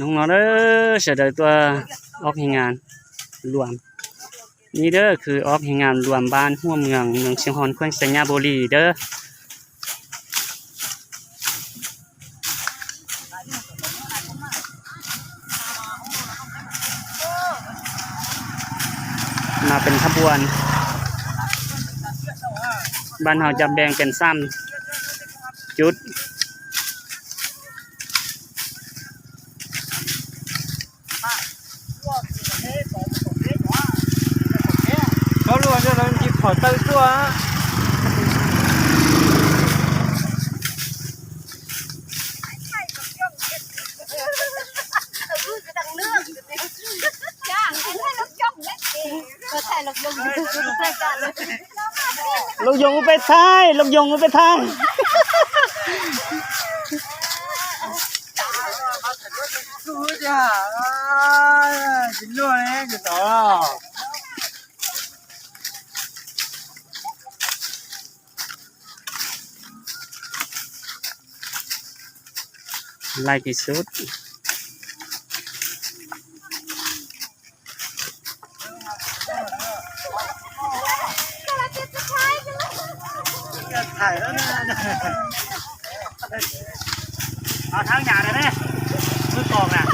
น้องนอนเด้อเสด็จตัวออกแห่งงานรวม นี่เด้อคือออกแห่งงานรวมบ้านหัวเมืองเมืองเชียงฮอนแขวงสัญญาบุรีเด้อมาเป็นขบวน บ้านเราจะแบ่งเป็นซ้ำจุด เขารู้ว่าเราจิบขอตื้อตัวจ้างให้ลกย่องเล็กเองก็ใช่ลกย่องอยู่ทุกรายการเลยลูกยงไปท้ายลูกยงไปท้ายสู้จ้าจินรู้เลยจะต่อ ไล่ที่สุดถ่ายแล้วนะเอาทางหยาเลยนะมือกองน่ะ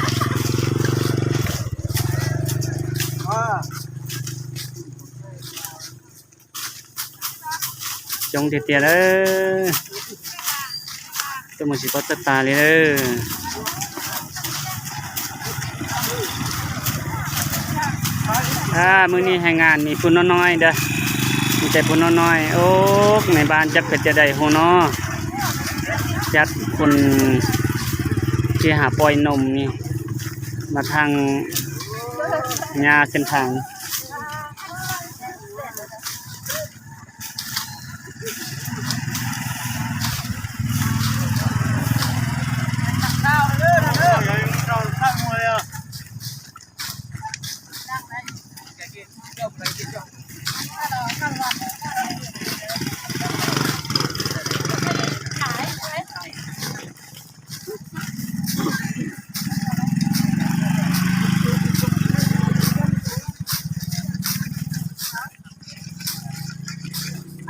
จงเตียเลย ตัวมันสิก็ตตาเลยเด้ออ่ามื้อนี้ให้งงานมีพุ่นน้อยๆเด้อมีแต่พุ่นน้อยๆโอ้ในบ้านจักก็จะได้โหเนาะจัดคนที่หาปล่อยนมนี่ มาทางหญ้าเส้นทาง เราสร้างมวยอะ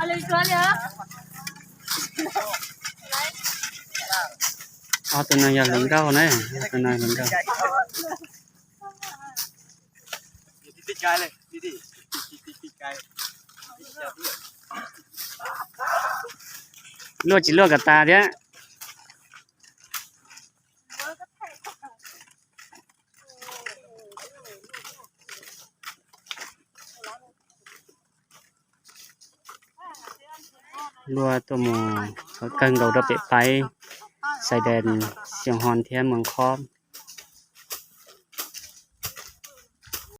อะไรตัวเนี่ยเอาตัวนั้นอย่าหลงเก้านะเอาตัวนั้นห ลัวตัวหมูเขาเกิงเราเราไปไปใส่แดนเสียงฮอนเทียเมืองคอม